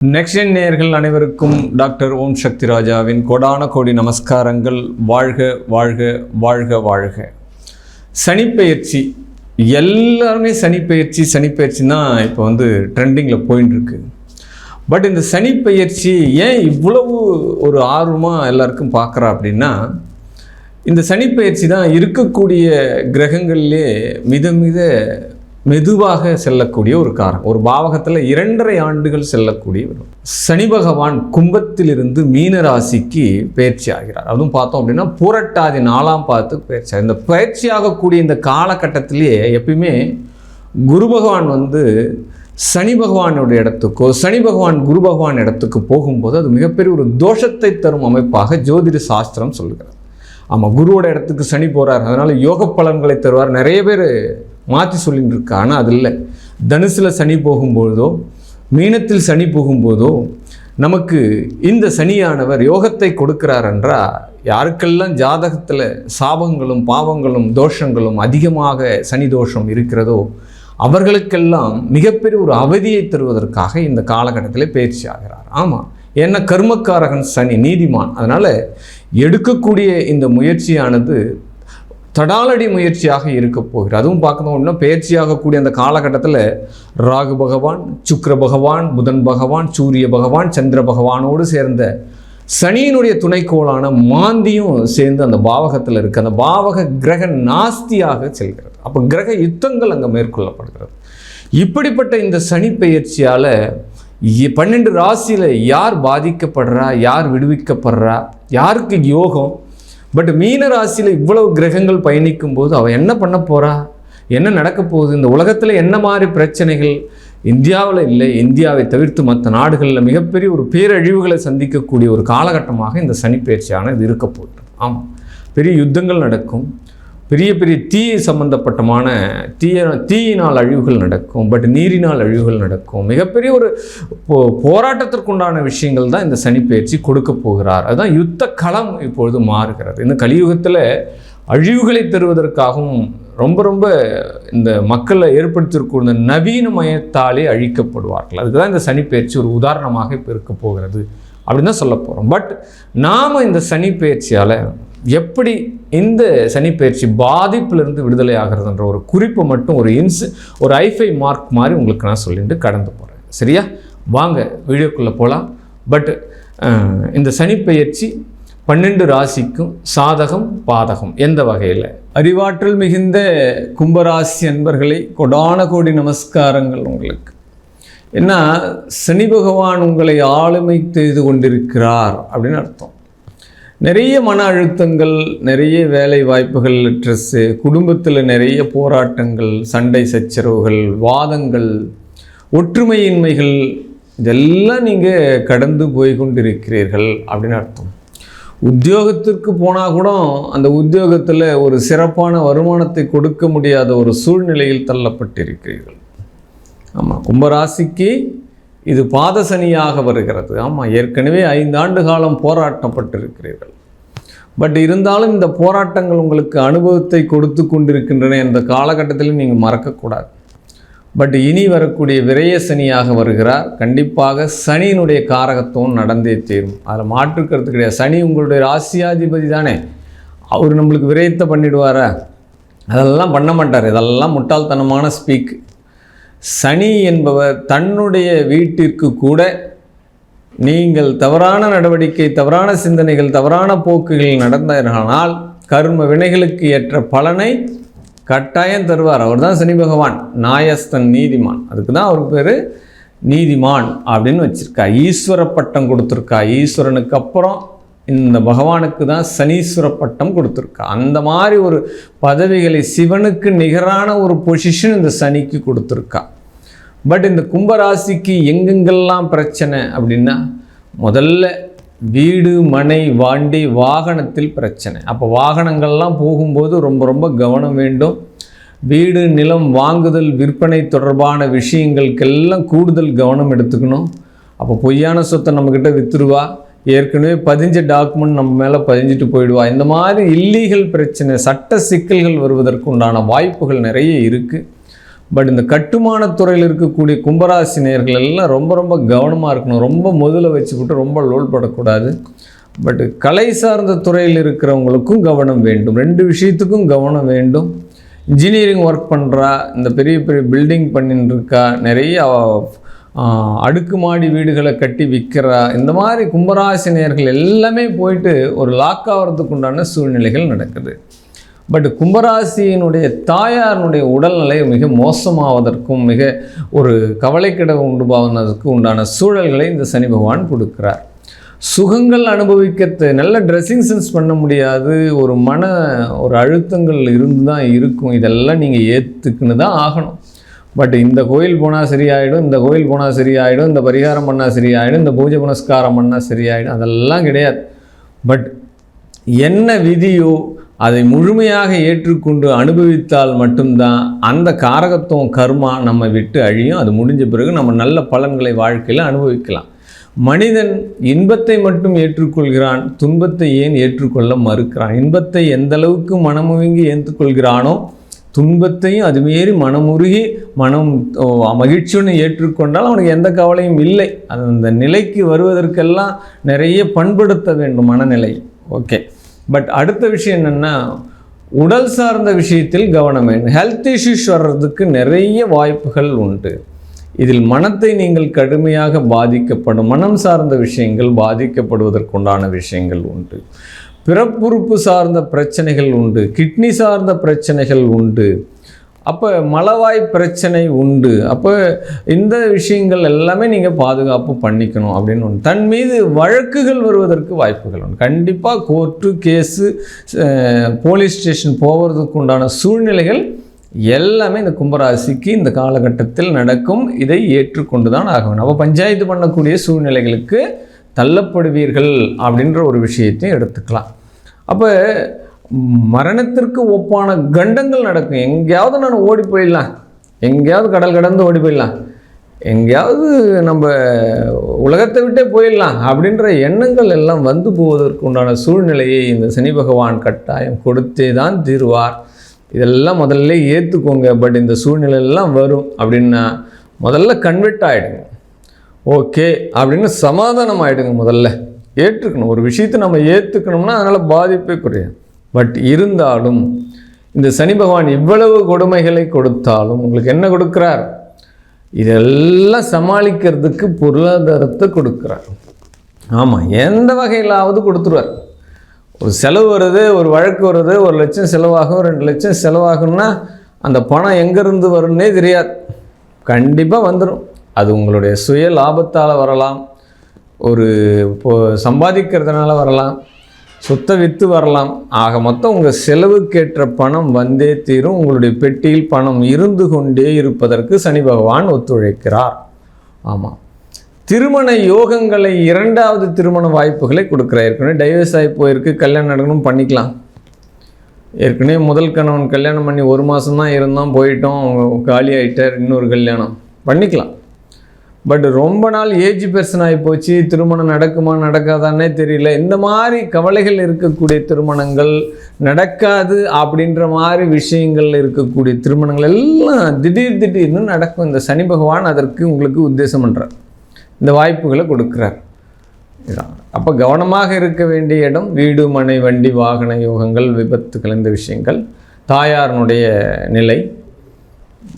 Next நேயர்கள் அனைவருக்கும் doctor ஓம் சக்தி ராஜாவின் கொடான கோடி நமஸ்காரங்கள். வாழ்க வாழ்க வாழ்க வாழ்க. சனிப்பெயர்ச்சி. எல்லாருமே சனிப்பெயர்ச்சி சனிப்பெயர்ச்சி தான் இப்போ வந்து ட்ரெண்டிங்கில் போயின்னு பட் இந்த சனிப்பெயர்ச்சி ஏன் இவ்வளவு ஒரு ஆர்வமாக எல்லாருக்கும் பார்க்குறா அப்படின்னா இந்த சனிப்பெயர்ச்சி தான் இருக்கக்கூடிய கிரகங்களிலே மித மித மெதுவாக செல்லக்கூடிய ஒரு காரம் ஒரு பாவகத்தில் இரண்டரை ஆண்டுகள் செல்லக்கூடிய ஒரு சனி பகவான் கும்பத்திலிருந்து மீன ராசிக்கு பயிற்சி ஆகிறார். அதுவும் பார்த்தோம் அப்படின்னா பூரட்டாதி நாலாம் பார்த்து பயிற்சி இந்த பயிற்சி ஆகக்கூடிய இந்த காலகட்டத்திலேயே எப்பயுமே குரு பகவான் வந்து சனி பகவானுடைய இடத்துக்கோ சனி பகவான் குரு பகவான் இடத்துக்கு போகும்போது அது மிகப்பெரிய ஒரு தோஷத்தை தரும் அமைப்பாக ஜோதிட சாஸ்திரம் சொல்லுகிறது. ஆமாம் குருவோட இடத்துக்கு சனி போகிறார் அதனால் யோக பலன்களை தருவார். நிறைய பேர் மாற்றி சொல்லின்னு இருக்கா ஆனால் அது இல்லை தனுசில் சனி போகும்போதோ மீனத்தில் சனி போகும்போதோ நமக்கு இந்த சனியானவர் யோகத்தை கொடுக்கிறார் என்றால் யாருக்கெல்லாம் ஜாதகத்தில் சாபங்களும் பாவங்களும் தோஷங்களும் அதிகமாக சனி தோஷம் இருக்கிறதோ அவர்களுக்கெல்லாம் மிகப்பெரிய ஒரு அவதியை தருவதற்காக இந்த காலகட்டத்தில் பயிற்சி ஆகிறார். ஆமாம் ஏன்னா கர்மக்காரகன் சனி நீதிமான். அதனால் எடுக்கக்கூடிய இந்த முயற்சியானது தடாலடி முயற்சியாக இருக்க போகிறது. அதுவும் பார்க்கணும் அப்படின்னா பயிற்சியாகக்கூடிய அந்த காலகட்டத்தில் ராகு பகவான் சுக்கர பகவான் புதன் பகவான் சூரிய பகவான் சந்திர பகவானோடு சேர்ந்த சனியினுடைய துணைக்கோளான மாந்தியும் சேர்ந்து அந்த பாவகத்தில் இருக்கு. அந்த பாவக கிரக நாஸ்தியாக செல்கிறது. அப்போ கிரக யுத்தங்கள் அங்கே மேற்கொள்ளப்படுகிறது. இப்படிப்பட்ட இந்த சனி பெயர்ச்சியால் பன்னெண்டு ராசியில் யார் பாதிக்கப்படுறா யார் விடுவிக்கப்படுறா யாருக்கு யோகம் பட் மீன ராசியில் இவ்வளவு கிரகங்கள் பயணிக்கும் போது அவள் என்ன பண்ண போறா? என்ன நடக்க போகுது? இந்த உலகத்தில் என்ன மாதிரி பிரச்சனைகள்? இந்தியாவில் இல்லை. இந்தியாவை தவிர்த்து மற்ற நாடுகளில் மிகப்பெரிய ஒரு பேரழிவுகளை சந்திக்கக்கூடிய ஒரு காலகட்டமாக இந்த சனிப்பெயர்ச்சியான இது இருக்க போகுது ஆமாம். பெரிய யுத்தங்கள் நடக்கும். பெரிய பெரிய தீ சம்பந்தப்பட்டமான தீய தீயினால் அழிவுகள் நடக்கும் பட் நீரினால் அழிவுகள் நடக்கும். மிகப்பெரிய ஒரு போ- போராட்டத்திற்குண்டான விஷயங்கள் தான் இந்த சனிப்பெயர்ச்சி கொடுக்க போகிறார். அதுதான் யுத்த களம் இப்பொழுது மாறுகிறது. இந்த கலியுகத்தில் அழிவுகளை தருவதற்காகவும் ரொம்ப ரொம்ப இந்த மக்களை ஏற்படுத்தியிருக்கும் இந்த நவீனமயத்தாலே அழிக்கப்படுவார்கள். அதுக்கு தான் இந்த சனிப்பெயர்ச்சி ஒரு உதாரணமாக இப்போ இருக்க போகிறது. அப்படின்னு தான் சொல்ல போகிறோம் பட் நாம் இந்த சனிப்பெயர்ச்சியால் எப்படி இந்த சனிப்பயிற்சி பாதிப்பிலிருந்து விடுதலை ஆகிறதுன்ற ஒரு குறிப்பை மட்டும் ஒரு இன்ஸ் ஒரு ஐஃபை மார்க் மாதிரி உங்களுக்கு நான் சொல்லிட்டு கடந்து போகிறேன் சரியா? வாங்க வீடியோக்குள்ளே போகலாம் பட் இந்த சனிப்பெயர்ச்சி பன்னெண்டு ராசிக்கும் சாதகம் பாதகம் எந்த வகையில்? அறிவாற்றல் மிகுந்த கும்பராசி அன்பர்களை கொடான கோடி நமஸ்காரங்கள் உங்களுக்கு. ஏன்னா சனி பகவான் உங்களை ஆளுமை செய்து கொண்டிருக்கிறார் அப்படின்னு அர்த்தம். நிறைய மன அழுத்தங்கள் நிறைய வேலை வாய்ப்புகள் ட்ரெஸ்ஸு குடும்பத்தில் நிறைய போராட்டங்கள் சண்டை சச்சரவுகள் வாதங்கள் ஒற்றுமையின்மைகள் இதெல்லாம் நீங்கள் கடந்து போய் கொண்டிருக்கிறீர்கள் அப்படின்னு அர்த்தம். உத்தியோகத்திற்கு போனால் கூட அந்த உத்தியோகத்தில் ஒரு சிறப்பான வருமானத்தை கொடுக்க முடியாத ஒரு சூழ்நிலையில் தள்ளப்பட்டிருக்கிறீர்கள். ஆமாம் கும்பராசிக்கு இது பாதசனியாக வருகிறது. ஆமாம் ஏற்கனவே ஐந்து ஆண்டு காலம் போராட்டப்பட்டிருக்கிறீர்கள். பட் இருந்தாலும் இந்த போராட்டங்கள் உங்களுக்கு அனுபவத்தை கொடுத்து கொண்டிருக்கின்றன என்ற காலகட்டத்திலும் நீங்கள் மறக்கக்கூடாது. பட் இனி வரக்கூடிய விரய சனியாக வருகிறார். கண்டிப்பாக சனியினுடைய காரகத்துவம் நடந்தே தீரும். அதில் மாற்றுக்கிறது கிடையாது. சனி உங்களுடைய ராசியாதிபதி தானே. அவர் நம்மளுக்கு விரயத்தை பண்ணிடுவாரா? அதெல்லாம் பண்ண மாட்டார். இதெல்லாம் முட்டாள்தனமான ஸ்பீக் சனி என்பவர் தன்னுடைய வீட்டிற்கு கூட நீங்கள் தவறான நடவடிக்கை தவறான சிந்தனைகள் தவறான போக்குகள் நடந்தால் கர்ம வினைகளுக்கு ஏற்ற பலனை கட்டாயம் தருவார். அவர் தான் சனி பகவான். நாயஸ்தன் நீதிமான். அதுக்கு தான் அவருக்கு பேர் நீதிமான் அப்படின்னு வச்சுருக்கா ஈஸ்வர பட்டம் கொடுத்துருக்கா ஈஸ்வரனுக்கு அப்புறம் இந்த பகவானுக்கு தான் சனீஸ்வர பட்டம் கொடுத்துருக்கா அந்த மாதிரி ஒரு பதவிகளை சிவனுக்கு நிகரான ஒரு பொசிஷன் இந்த சனிக்கு கொடுத்துருக்கா பட் இந்த கும்பராசிக்கு எங்கெங்கெல்லாம் பிரச்சனை அப்படின்னா முதல்ல வீடு மனை வாண்டி வாகனத்தில் பிரச்சனை. அப்போ வாகனங்கள்லாம் போகும்போது ரொம்ப ரொம்ப கவனம் வேண்டும். வீடு நிலம் வாங்குதல் விற்பனை தொடர்பான விஷயங்களுக்கெல்லாம் கூடுதல் கவனம் எடுத்துக்கணும். அப்போ பொய்யான சொத்தை நம்மக்கிட்ட விற்றுருவா ஏற்கனவே பதிஞ்ச டாக்குமெண்ட் நம்ம மேலே பதிஞ்சிட்டு போயிடுவா? இந்த மாதிரி இல்லீகல் பிரச்சனை சட்ட சிக்கல்கள் வருவதற்கு உண்டான வாய்ப்புகள் நிறைய இருக்குது பட் இந்த கட்டுமானத்துறையில் இருக்கக்கூடிய கும்பராசி நேர்கள் எல்லாம் ரொம்ப ரொம்ப கவனமாக இருக்கணும். ரொம்ப முதல வச்சுக்கிட்டு ரொம்ப லோல் படக்கூடாது. பட் கலை சார்ந்த துறையில் இருக்கிறவங்களுக்கும் கவனம் வேண்டும். ரெண்டு விஷயத்துக்கும் கவனம் வேண்டும். இன்ஜினியரிங் ஒர்க் பண்ணுறா இந்த பெரிய பெரிய பில்டிங் பண்ணின்னு இருக்கா நிறைய அடுக்குமாடி வீடுகளை கட்டி விற்கிறா இந்த மாதிரி கும்பராசினியர்கள் எல்லாமே போயிட்டு ஒரு லாக் ஆகிறதுக்கு உண்டான சூழ்நிலைகள் நடக்குது. பட் கும்பராசியினுடைய தாயாரினுடைய உடல்நிலை மிக மோசமாவதற்கும் மிக ஒரு கவலைக்கிட உண்டுபாவதற்கு உண்டான சூழல்களை இந்த சனி பகவான் கொடுக்கிறார். சுகங்கள் அனுபவிக்க நல்ல ட்ரெஸ்ஸிங் சென்ஸ் பண்ண முடியாது ஒரு மன ஒரு அழுத்தங்கள் இருந்து தான் இருக்கும். இதெல்லாம் நீங்கள் ஏற்றுக்குன்னு தான் ஆகணும். பட் இந்த கோயில் போனால் சரியாயிடும் இந்த கோயில் போனால் சரியாயிடும் இந்த பரிகாரம் பண்ணால் சரியாயிடும் இந்த பூஜை புனஸ்காரம் பண்ணால் சரியாயிடும் அதெல்லாம் கிடையாது. பட் என்ன விதியோ அதை முழுமையாக ஏற்றுக்கொண்டு அனுபவித்தால் மட்டும்தான் அந்த காரகத்துவம் கர்மா நம்ம விட்டு அழியும். அது முடிஞ்ச பிறகு நம்ம நல்ல பலன்களை வாழ்க்கையில் அனுபவிக்கலாம். மனிதன் இன்பத்தை மட்டும் ஏற்றுக்கொள்கிறான் துன்பத்தை ஏன் ஏற்றுக்கொள்ள மறுக்கிறான்? இன்பத்தை எந்த அளவுக்கு மனமுருங்கி ஏற்றுக்கொள்கிறானோ துன்பத்தையும் அது மனமுருகி மனம் ஓ, ஏற்றுக்கொண்டால் அவனுக்கு எந்த கவலையும் இல்லை. அது அந்த நிலைக்கு வருவதற்கெல்லாம் நிறைய பண்படுத்த வேண்டும் மனநிலை. ஓகே. பட் அடுத்த விஷயம் என்னென்னா உடல் சார்ந்த விஷயத்தில் கவனம் வேண்டும் ஹெல்த் இஷ்யூஸ் வர்றதுக்கு நிறைய வாய்ப்புகள் உண்டு. இதில் மனத்தை நீங்கள் கடுமையாக பாதிக்கப்படும் மனம் சார்ந்த விஷயங்கள் பாதிக்கப்படுவதற்குண்டான விஷயங்கள் உண்டு. பிறப்புறுப்பு சார்ந்த பிரச்சனைகள் உண்டு. கிட்னி சார்ந்த பிரச்சனைகள் உண்டு. அப்போ மலவாய் பிரச்சனை உண்டு. அப்போ இந்த விஷயங்கள் எல்லாமே நீங்கள் பாதுகாப்பு பண்ணிக்கணும் அப்படின்னு ஒன்று தன் மீது வழக்குகள் வருவதற்கு வாய்ப்புகள் உண்டு. கண்டிப்பாக கோர்ட்டு கேஸு போலீஸ் ஸ்டேஷன் போகிறதுக்கு உண்டான சூழ்நிலைகள் எல்லாமே இந்த கும்பராசிக்கு இந்த காலகட்டத்தில் நடக்கும். இதை ஏற்றுக்கொண்டு தான் ஆக வேண்டும் அப்போ பஞ்சாயத்து பண்ணக்கூடிய சூழ்நிலைகளுக்கு தள்ளப்படுவீர்கள் அப்படின்ற ஒரு விஷயத்தையும் எடுத்துக்கலாம். அப்போ மரணத்திற்கு ஒப்பான கண்டங்கள் நடக்கும். எங்கேயாவது நான் ஓடி போயிடலாம். எங்கேயாவது கடல் கடந்து ஓடி போயிடலாம். எங்கேயாவது நம்ம உலகத்தை விட்டே போயிடலாம் அப்படின்ற எண்ணங்கள் எல்லாம் வந்து போவதற்கு உண்டான சூழ்நிலையை இந்த சனி பகவான் கட்டாயம் கொடுத்தே தான் தீர்வார். இதெல்லாம் முதல்ல ஏற்றுக்கோங்க பட் இந்த சூழ்நிலையெல்லாம் வரும் அப்படின்னா முதல்ல கன்வெர்ட் ஆகிடுங்க ஓகே அப்படின்னு சமாதானம் ஆகிடுங்க முதல்ல. ஏற்றுக்கணும். ஒரு விஷயத்தை நம்ம ஏற்றுக்கணும்னா அதனால் பாதிப்பே குறையும் பட் இருந்தாலும் இந்த சனி பகவான் இவ்வளவு கொடுமைகளை கொடுத்தாலும் உங்களுக்கு என்ன கொடுக்குறார்? இதெல்லாம் சமாளிக்கிறதுக்கு பொருளாதாரத்தை கொடுக்குறார். ஆமாம் எந்த வகையிலாவது கொடுத்துருவார். ஒரு செலவு வருது ஒரு வழக்கு வருது ஒரு லட்சம் செலவாகும் ரெண்டு லட்சம் செலவாகும்னா அந்த பணம் எங்கேருந்து வரும்னே தெரியாது. கண்டிப்பாக வந்துடும் அது உங்களுடைய சுய லாபத்தால் வரலாம். ஒரு இப்போ சம்பாதிக்கிறதுனால வரலாம். சுத்த வித்து வரலாம். ஆக மொத்தம் உங்கள் செலவுக்கேற்ற பணம் வந்தே தீரும். உங்களுடைய பெட்டியில் பணம் இருந்து கொண்டே இருப்பதற்கு சனி பகவான் ஒத்துழைக்கிறார். ஆமாம் திருமண யோகங்களை இரண்டாவது திருமண வாய்ப்புகளை கொடுக்குறார். ஏற்கனவே டைவர்ஸ் ஆகி போயிருக்கு. கல்யாணம் நடக்கணும் பண்ணிக்கலாம். ஏற்கனவே முதல் கணவன் கல்யாணம் பண்ணி ஒரு மாதம் தான் இருந்தோம் போயிட்டோம் காலி ஆகிட்டார் இன்னொரு கல்யாணம். பண்ணிக்கலாம். பட் ரொம்ப நாள் ஏஜ் பெர்சன் ஆகி போச்சு. திருமணம் நடக்குமா நடக்காதானே தெரியல. இந்த மாதிரி கவலைகள் இருக்கக்கூடிய திருமணங்கள் நடக்காது அப்படின்ற மாதிரி விஷயங்கள் இருக்கக்கூடிய திருமணங்கள் எல்லாம் திடீர் திடீர்னு நடக்கும். இந்த சனி பகவான் அதற்கு உங்களுக்கு உத்தேசம் பண்ணுறார் இந்த வாய்ப்புகளை கொடுக்குறார். அப்போ கவனமாக இருக்க வேண்டிய இடம் வீடு மனை வண்டி வாகன யோகங்கள் விபத்துகள் இந்த விஷயங்கள் தாயாரினுடைய நிலை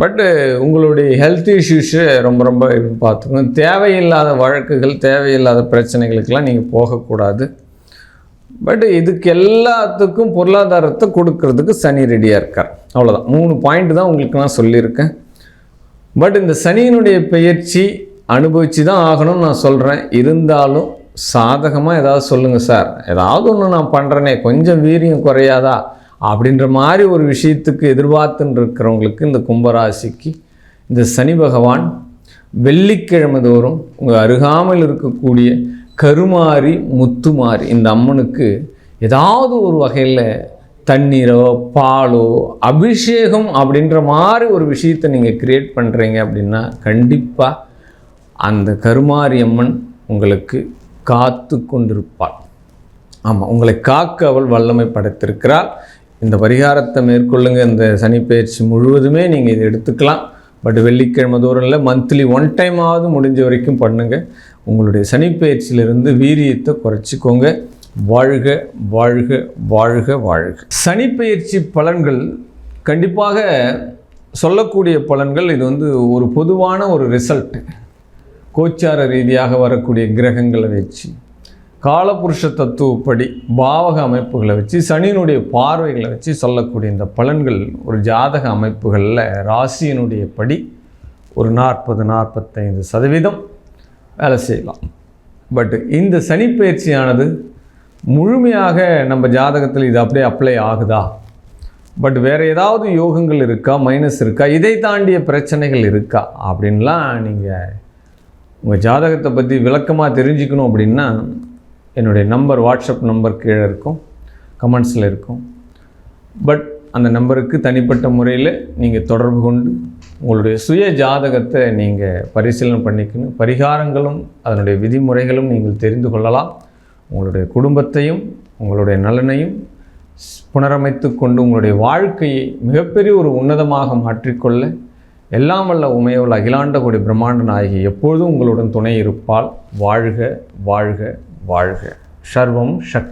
பட்டு உங்களுடைய ஹெல்த் இஷ்யூஸு ரொம்ப ரொம்ப பார்த்துக்கணும். தேவையில்லாத வழக்குகள் தேவையில்லாத பிரச்சனைகளுக்கெல்லாம் நீங்கள் போகக்கூடாது. பட் இதுக்கு எல்லாத்துக்கும் பொருளாதாரத்தை கொடுக்கறதுக்கு சனி ரெடியாக இருக்கார். அவ்வளோதான் மூணு பாயிண்ட் தான் உங்களுக்கு நான் சொல்லியிருக்கேன். பட் இந்த சனியினுடைய பயிற்சி அனுபவித்து தான் ஆகணும்னு நான் சொல்கிறேன் இருந்தாலும் சாதகமாக ஏதாவது சொல்லுங்கள் சார். ஏதாவது ஒன்று நான் பண்ணுறேனே கொஞ்சம் வீரியம் குறையாதா? அப்படின்ற மாதிரி ஒரு விஷயத்துக்கு எதிர்பார்த்துன்னு இருக்கிறவங்களுக்கு இந்த கும்பராசிக்கு இந்த சனி பகவான் வெள்ளிக்கிழமை தோறும் உங்கள் அருகாமையில் இருக்கக்கூடிய கருமாரி முத்துமாரி இந்த அம்மனுக்கு ஏதாவது ஒரு வகையில் தண்ணீரோ பாலோ அபிஷேகம் அப்படின்ற மாதிரி ஒரு விஷயத்தை நீங்கள் க்ரியேட் பண்ணுறீங்க அப்படின்னா கண்டிப்பாக அந்த கருமாரி அம்மன் உங்களுக்கு காத்து கொண்டிருப்பாள் ஆமாம் உங்களை காக்க அவள் வல்லமை படைத்திருக்கிறாள். இந்த பரிகாரத்தை மேற்கொள்ளுங்க. இந்த சனிப்பெயர்ச்சி முழுவதுமே நீங்கள் இதை எடுத்துக்கலாம். பட் வெள்ளிக்கிழமை தூரம் இல்லை மந்த்லி ஒன் டைமாவது முடிஞ்ச வரைக்கும் பண்ணுங்கள் உங்களுடைய சனிப்பெயர்ச்சியிலிருந்து வீரியத்தை குறைச்சிக்கோங்க. வாழ்க வாழ்க வாழ்க வாழ்க. சனிப்பெயர்ச்சி பலன்கள் கண்டிப்பாக சொல்லக்கூடிய பலன்கள் இது வந்து ஒரு பொதுவான ஒரு ரிசல்ட்டு கோச்சார ரீதியாக வரக்கூடிய கிரகங்களை வச்சு. காலபுருஷ தத்துவப்படி பாவக அமைப்புகளை வச்சு சனியினுடைய பார்வைகளை வச்சு சொல்லக்கூடிய இந்த பலன்கள் ஒரு ஜாதக அமைப்புகளில் ராசியினுடைய படி ஒரு நாற்பது நாற்பத்தைந்து சதவீதம் வேலை செய்யலாம். பட் இந்த சனிப்பெயர்ச்சியானது முழுமையாக நம்ம ஜாதகத்தில் இது அப்படியே அப்ளை ஆகுதா? பட் வேறு ஏதாவது யோகங்கள் இருக்கா? மைனஸ் இருக்கா? இதை தாண்டிய பிரச்சனைகள் இருக்கா? அப்படின்லாம் நீங்கள் உங்கள் ஜாதகத்தை பற்றி விளக்கமாக தெரிஞ்சுக்கணும் அப்படின்னா என்னுடைய நம்பர் வாட்ஸ்அப் நம்பர் கீழே இருக்கும். கமெண்ட்ஸில் இருக்கும். பட் அந்த நம்பருக்கு தனிப்பட்ட முறையில் நீங்கள் தொடர்பு கொண்டு உங்களுடைய சுய ஜாதகத்தை நீங்கள் பரிசீலனை பண்ணிக்கணும். பரிகாரங்களும் அதனுடைய விதிமுறைகளும் நீங்கள் தெரிந்து கொள்ளலாம். உங்களுடைய குடும்பத்தையும் உங்களுடைய நலனையும் புனரமைத்து கொண்டு உங்களுடைய வாழ்க்கையை மிகப்பெரிய ஒரு உன்னதமாக மாற்றிக்கொள்ள எல்லாம் வல்ல உமையோல் அகிலாண்ட கோடி பிரம்மாண்ட நாயகி எப்பொழுதும் உங்களுடன் துணை இருப்பால் வாழ்க வாழ்க. வாழ்க. சர்வம் சக்தி.